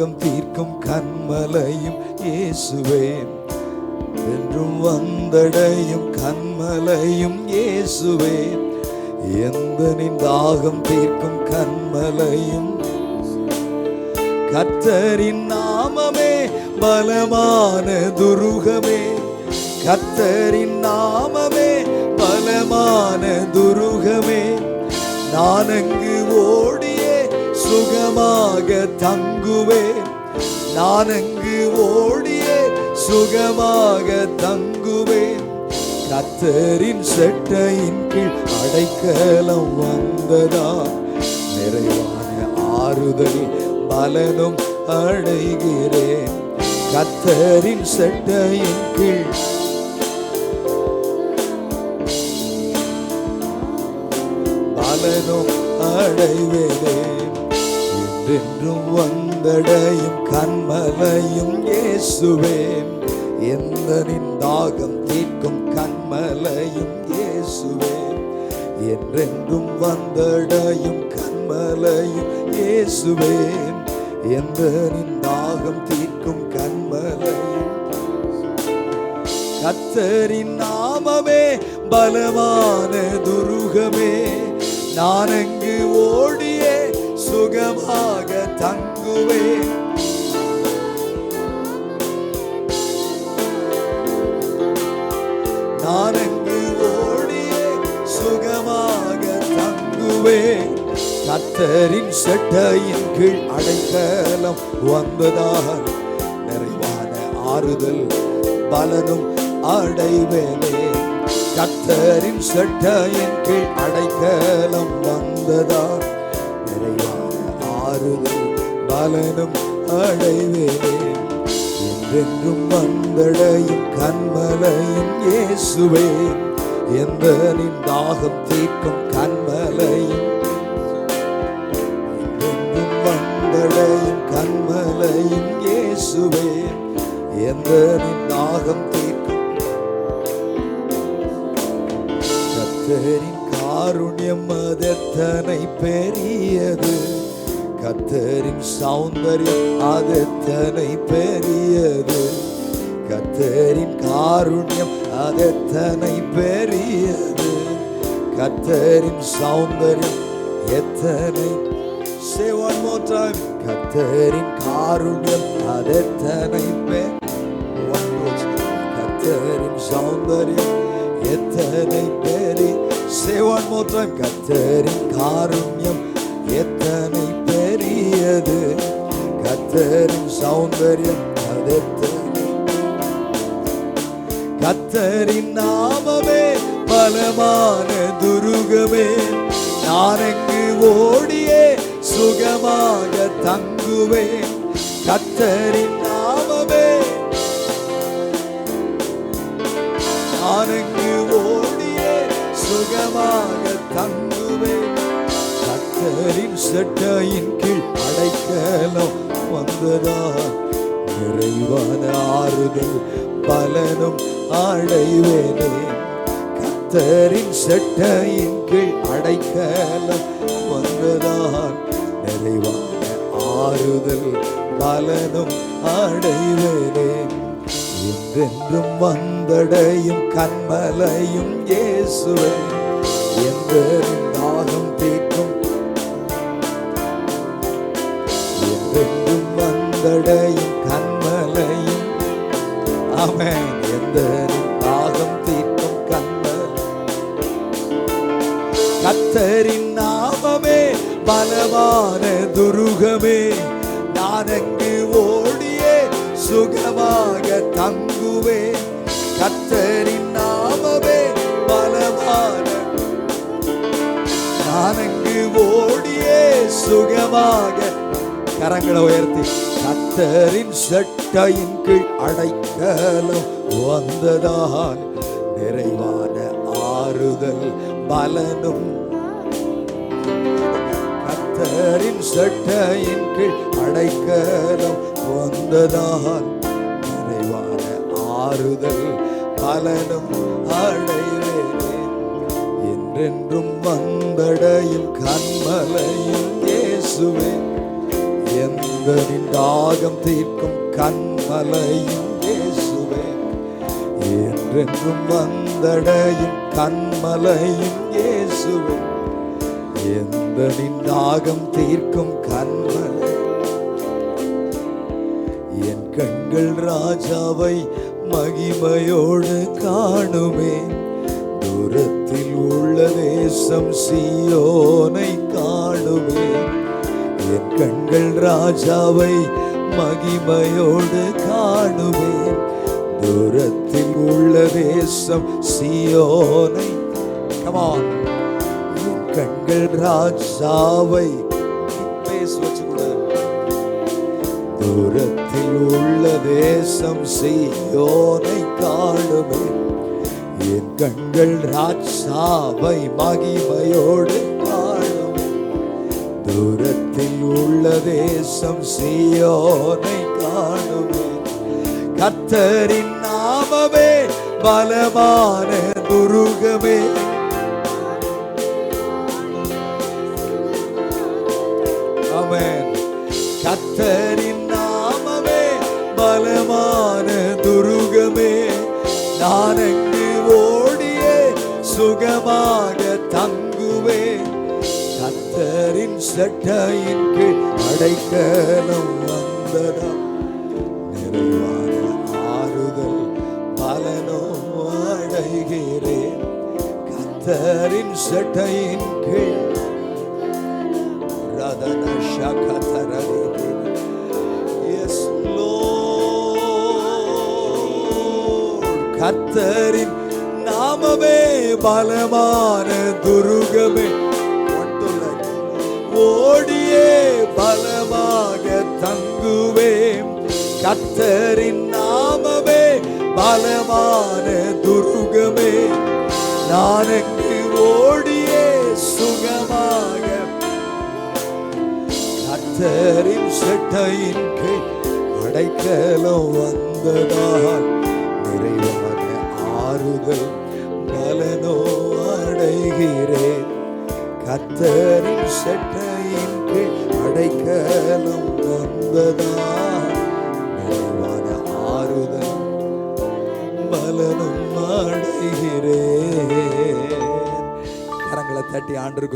தாகம் தீர்க்கும் கண்மலையும் இயேசுவே. என்றும் வந்தடையும் கண்மலையும் இயேசுவே. எந்தனின் தாகம் தீர்க்கும் கண்மலையும் கத்தரின் நாமமே பலமான துருகமே. கத்தரின் நாமமே பலமான துருகமே. நான் அங்கு சுகமாக தங்குவேன் நான் அங்கு ஓடியே சுகமாக தங்குவேன் கத்தரின் செட்டையின் கீழ் அடைக்கலம் வந்ததால் நிறைவான ஆறுதலில் பலனும் அடைகிறேன். கத்தரின் செட்டையின் கீழ் என்றென்றும் வந்தடையும் கண்மலையும் இயேசுவே. எந்தனின் தாகம் தீர்க்கும் கண்மலையும் இயேசுவே. என்றென்றும் வந்தடையும் கண்மலையும் இயேசுவே. எந்தனின் தாகம் தீர்க்கும் கண்மலையும் கத்தரின் நாமமே பலமான துருகமே. நான் எங்கு ஓ சுகமாக தங்குவே நான் அங்கு ஓடியே சுகமாக தங்குவே கத்தரின் செட்டையின் கீழ் அடைக்கலம் வந்ததால் நிறைவான ஆறுதல் பலனும் அடைவேனே. கத்தரின் செட்டையின் கீழ் அடைக்கலம் வந்ததால் பலனும் அடைவேன். என்றென்றும் வந்தடையும் கண்மலையும் இயேசுவே. எந்த நின் தாகம் தீர்க்கும் கண்மலையும். என்றென்றும் வந்தடையும் கண்மலையும் இயேசுவே. எந்த நின் தாகம் தீர்க்கும் கத்தரின் காருண்யம் அதெத்தனை பெரியது. கத்தரின் சௌந்தரியம் அதெத்தனை பெரியது? கத்தரின் காருண்யம் அதெத்தனை பெரியது? கத்தரின் சௌந்தரியம் எத்தனை? Say one more time. கத்தரின் காருண்யம் அதெத்தனை பெ? கத்தரின் சௌந்தரியம் எத்தனை பெரிய? Say one more time. கத்தரின் காருண்யம் எத்தனை பெரியது கத்தரின் சௌந்தர்யம் அதெத்தனை கத்தரின் நாமமே பலமான துருகமே. நான் எங்கு ஓடியே சுகமாக தங்குவேன் கத்தரின் நாமமே. நான் எங்கு ஓடியே சுகமாக தங்குவேன் கத்தரின் செட்டையின் கீழ் அடைக்கலம் வந்ததா? நிறைவான ஆறுதல் பலனும் அடைவேனே. கத்தரின் செட்டையின் கீழ் அடைக்கலம் வந்ததால் நிறைவான ஆறுதல் பலனும் அடைவேனே. என்றென்றும் வந்தடையும் கண்மலையும் இயேசுவே. எந்த தாகம் தீ வந்தடையும் கண்மலையும் அவன் எந்த தாகம் தீர்க்கும் கண்மல் கத்தரின் நாமமே பலமான துருகமே. நான் அங்கு ஓடியே சுகமாக தங்குவே. கத்தரின் நாமமே பலமான நான் அங்கு ஓடியே சுகமாக கரங்களை உயர்த்தி கத்தரின் செட்டையின் கீழ் அடைக்கலம் வந்ததான் நிறைவான ஆறுதல் பலனும். கத்தரின் செட்டையின் கீழ் அடைக்கலம் வந்ததான் நிறைவான ஆறுதல் பலனும். அடைவேனே என்றென்றும் வந்தடையும் கண்மலையும் இயேசுவே. எந்த எந்தனின் தாகம் தீர்க்கும் கண்மலையும் இயேசுவே. என்றென்றும் வந்தடையும் கண்மலையும் இயேசுவே. எந்தனின் தாகம் தீர்க்கும் கண்மலை. என் கண்கள் ராஜாவை மகிமையோடு காணுமே. தூரத்தில் உள்ள தேசம் சியோனை காணுவேன் என் கண்கள் ராஜாவை மகிமையோடு காணுவேன். தூரத்தில் உள்ள தேசம் சியோனை. கமான் என் கண்கள் ராஜாவை தூரத்தில் உள்ள தேசம் செய்யோனை காணுவேன். என் கண்கள் ராஜாவை மகிமையோடு தூரத்தில் உள்ள தேசம் சியோனை காணுமே. கத்தரின் நாமமே பலமான துருகமே. கத்தர் சட்டையின் கீழ் அடைக்கலம் வந்ததா நிறைவான ஆறுதல் பலனோ அடைகிறேன். கத்தரின் சட்டையின் கீழ் ரதன சகதரதே கத்தரின் நாமமே பலமான துருகமே ஓடியே பலமாக தங்குவேன். கத்தரின் நாமமே பலமான துருகமே. நான் அங்கு ஓடியே சுகமாக. கத்தரின் செட்டையின் கீழ் அடைக்கலம் வந்ததால் நிறைவான ஆறுதல். கத்தரின் செட்டையின் கீழ் அடைக்கலம் வந்ததால் நிறைவான ஆறுதல் பலனும் அடைகிறேன். கரங்களை தட்டி ஆண்டிருக்கு